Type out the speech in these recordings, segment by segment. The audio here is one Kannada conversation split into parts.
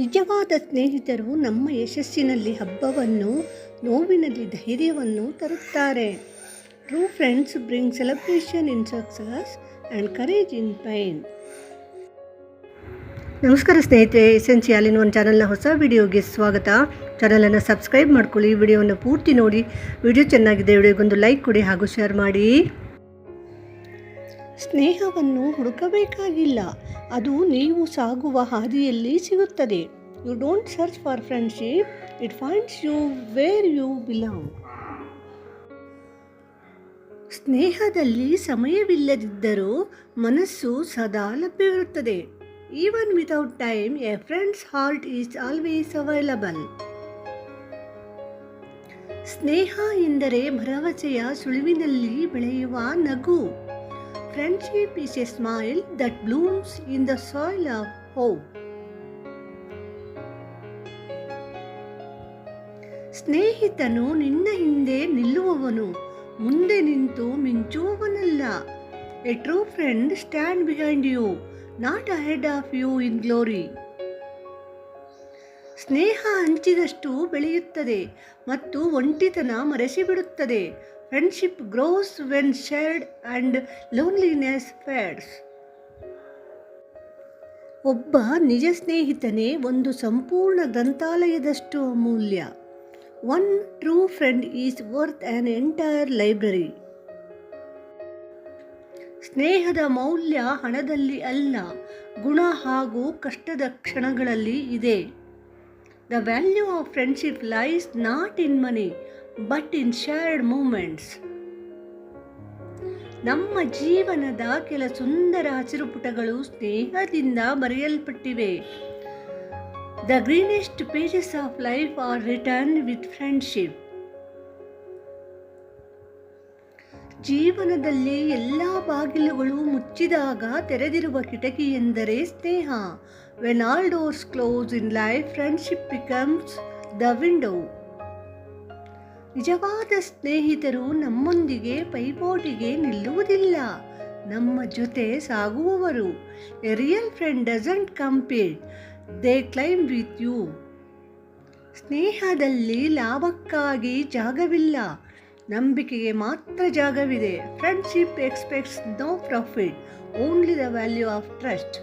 ನಿಜವಾದ ಸ್ನೇಹಿತರು ನಮ್ಮ ಯಶಸ್ಸಿನಲ್ಲಿ ಹಬ್ಬವನ್ನು, ನೋವಿನಲ್ಲಿ ಧೈರ್ಯವನ್ನು ತರುತ್ತಾರೆ. True friends bring celebration in success and courage in pain ನಮಸ್ಕಾರ ಸ್ನೇಹಿತರೆ ಎಸೆನ್ಸಿಯಲ್ ಇನ್ ಒಂದು ಚಾನಲ್ನ ಹೊಸ ವಿಡಿಯೋಗೆ ಸ್ವಾಗತ. ಚಾನಲನ್ನು ಸಬ್ಸ್ಕ್ರೈಬ್ ಮಾಡ್ಕೊಳ್ಳಿ, ವಿಡಿಯೋವನ್ನು ಪೂರ್ತಿ ನೋಡಿ. ವಿಡಿಯೋ ಚೆನ್ನಾಗಿದೆ, ವಿಡಿಯೋಗೊಂದು ಲೈಕ್ ಕೊಡಿ ಹಾಗೂ ಶೇರ್ ಮಾಡಿ. ಸ್ನೇಹವನ್ನು ಹುಡುಕಬೇಕಾಗಿಲ್ಲ. ಅದು ನೀವು ಸಾಗುವ ಹಾದಿಯಲ್ಲಿ ಸಿಗುತ್ತದೆ. You don't search for friendship it finds you where you belong ಸ್ನೇಹದಲ್ಲಿ ಸಮಯವಿಲ್ಲದಿದ್ದರೂ ಮನಸ್ಸು ಸದಾ ಲಭ್ಯವಿರುತ್ತದೆ. Even without time a friend's heart is always available ಸ್ನೇಹ ಎಂದರೆ ಭರವಸೆಯ ಸುಳಿವಿನಲ್ಲಿ ಬೆಳೆಯುವ ನಗು. Friendship is a smile that blooms in the soil of hope. ಸ್ನೇಹಿತನು ನಿನ್ನ ಹಿಂದೆ ನಿಲ್ಲುವವನು, ಮುಂದೆ ನಿಂತು ಮಿಂಚುವವನಲ್ಲ a true friend stand behind you not ahead of you in glory ಸ್ನೇಹ ಹಂಚಿದಷ್ಟು ಬೆಳೆಯುತ್ತದೆ ಮತ್ತು ಒಂಟಿತನ ಮರೆಸಿಬಿಡುತ್ತದೆ. Friendship grows when shared and loneliness fades ಒಬ್ಬ ನಿಜ ಸ್ನೇಹಿತನೇ ಒಂದು ಸಂಪೂರ್ಣ ಗ್ರಂಥಾಲಯದಷ್ಟು ಅಮೂಲ್ಯ. One true friend is worth an entire library ಸ್ನೇಹದ ಮೌಲ್ಯ ಹಣದಲ್ಲಿ ಅಲ್ಲ, ಗುಣ ಹಾಗೂ ಕಷ್ಟದ ಕ್ಷಣಗಳಲ್ಲಿ ಇದೆ. The value of friendship lies not in money but in shared moments ನಮ್ಮ ಜೀವನದ ಕೆಲ ಸುಂದರ ಹಸಿರು ಪುಟಗಳು ಸ್ನೇಹದಿಂದ ಬರೆಯಲ್ಪಟ್ಟಿವೆ. The greenest pages of life are return with friendship ಜೀವನದಲ್ಲಿ ಎಲ್ಲ ಬಾಗಿಲುಗಳು ಮುಚ್ಚಿದಾಗ ತೆರೆದಿರುವ ಕಿಟಕಿ ಎಂದರೆ ಸ್ನೇಹ. When all doors close in life friendship becomes the window ನಿಜವಾದ ಸ್ನೇಹಿತರು ನಮ್ಮೊಂದಿಗೆ ಪೈಪೋಟಿಗೆ ನಿಲ್ಲುವುದಿಲ್ಲ. ನಮ್ಮ ಜೊತೆ ಸಾಗುವವರು. A real friend doesn't compare they claim with you ಸ್ನೇಹದಲ್ಲಿ ಲಾಭಕ್ಕಾಗಿ ಜಾಗವಿಲ್ಲ. ನಂಬಿಕೆಗೆ ಮಾತ್ರ ಜಾಗವಿದೆ. Friendship expects no profit only the value of trust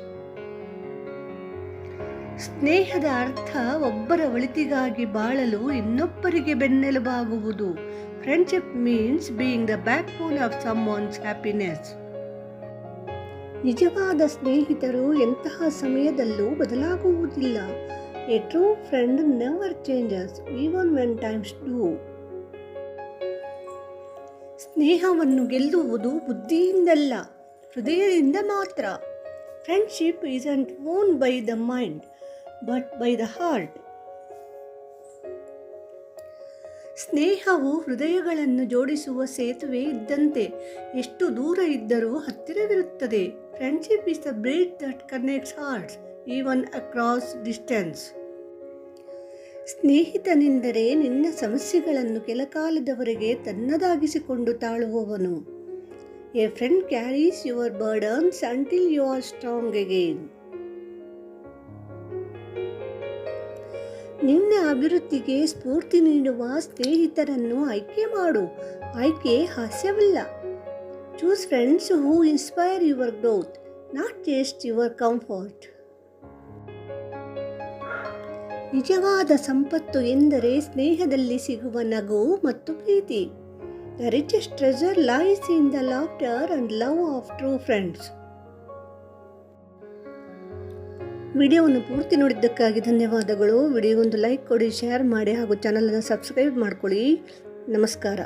ಸ್ನೇಹದ ಅರ್ಥ ಒಬ್ಬರ ಒಳಿತಿಗಾಗಿ ಬಾಳಲು ಇನ್ನೊಬ್ಬರಿಗೆ ಬೆನ್ನೆಲುಬಾಗುವುದು. Friendship means being the backbone of someone's happiness ನಿಜವಾದ ಸ್ನೇಹಿತರು ಎಂತಹ ಸಮಯದಲ್ಲೂ ಬದಲಾಗುವುದಿಲ್ಲ. A true friend never changes even when times do ಸ್ನೇಹವನ್ನು ಗೆಲ್ಲುವುದು ಬುದ್ಧಿಯಿಂದಲ್ಲ, ಹೃದಯದಿಂದ ಮಾತ್ರ. Friendship isn't won by the mind but by the heart ಸ್ನೇಹವು ಹೃದಯಗಳನ್ನು ಜೋಡಿಸುವ ಸೇತುವೆ ಇದ್ದಂತೆ ಎಷ್ಟು ದೂರ ಇದ್ದರೂ ಹತ್ತಿರವಿರುತ್ತದೆ. Friendship is the bridge that connects hearts even across distance ಸ್ನೇಹಿತನೆಂದರೆ ನಿನ್ನ ಸಮಸ್ಯೆಗಳನ್ನು ಕೆಲಕಾಲದವರೆಗೆ ತನ್ನದಾಗಿಸಿಕೊಂಡು ತಾಳುವವನು. A friend carries your burdens until you are strong again. ನಿನ್ನ ಅಭಿವೃದ್ಧಿಗೆ ಸ್ಫೂರ್ತಿ ನೀಡುವ ಸ್ನೇಹಿತರನ್ನು ಆಯ್ಕೆ ಮಾಡು. ಆಯ್ಕೆ ಹಾಸ್ಯವಲ್ಲ. Choose friends who inspire your growth, not just your comfort. ನಿಜವಾದ ಸಂಪತ್ತು ಎಂದರೆ ಸ್ನೇಹದಲ್ಲಿ ಸಿಗುವ ನಗು ಮತ್ತು ಪ್ರೀತಿ. The richest treasure lies in the laughter and love of true friends ವಿಡಿಯೋವನ್ನು ಪೂರ್ತಿ ನೋಡಿದ್ದಕ್ಕಾಗಿ ಧನ್ಯವಾದಗಳು. ವಿಡಿಯೋಗೊಂದು ಲೈಕ್ ಕೊಡಿ ಶೇರ್ ಮಾಡಿ ಹಾಗೂ ಚಾನಲನ್ನು ಸಬ್ಸ್ಕ್ರೈಬ್ ಮಾಡ್ಕೊಳ್ಳಿ. ನಮಸ್ಕಾರ.